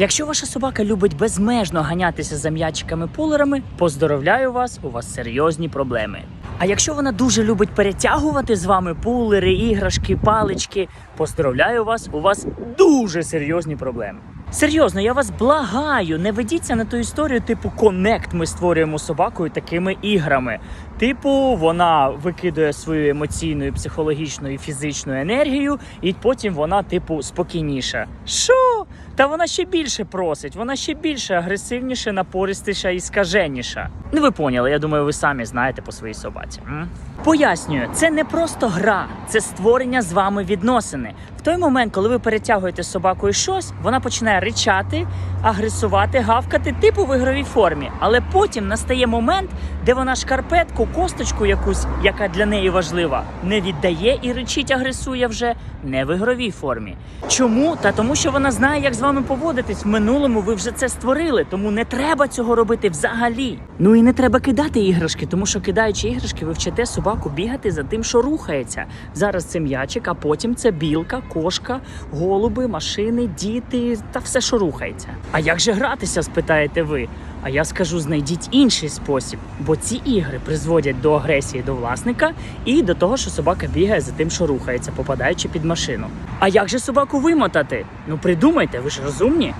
Якщо ваша собака любить безмежно ганятися за м'ячиками-пулерами, поздоровляю вас, у вас серйозні проблеми. А якщо вона дуже любить перетягувати з вами пулери, іграшки, палички, поздоровляю вас, у вас дуже серйозні проблеми. Серйозно, я вас благаю, не ведіться на ту історію, типу конект ми створюємо собакою такими іграми. Типу, вона викидує свою емоційну, психологічну і фізичну енергію, і потім вона, типу, спокійніша. Що? Та вона ще більше просить, вона ще більше агресивніша, напористіша і скаженіша. Ну ви поняли, я думаю, ви самі знаєте по своїй собаці. М? Пояснюю, це не просто гра, це створення з вами відносини. В той момент, коли ви перетягуєте з собакою щось, вона починає ричати, агресувати, гавкати, типу в ігровій формі. Але потім настає момент, де вона шкарпетку, косточку якусь, яка для неї важлива, не віддає і ричить, агресує вже не в ігровій формі. Чому? Та тому, що вона знає, як з вами поводитись. В минулому ви вже це створили, тому не треба цього робити взагалі. Ну і не треба кидати іграшки, тому що кидаючи іграшки, ви вчите собаку бігати за тим, що рухається. Зараз це м'ячик, а потім це білка, кошка, голуби, машини, діти та все, що рухається. А як же гратися, спитаєте ви? А я скажу, знайдіть інший спосіб, бо ці ігри призводять до агресії до власника і до того, що собака бігає за тим, що рухається, попадаючи під машину. А як же собаку вимотати? Ну придумайте, ви ж розумні.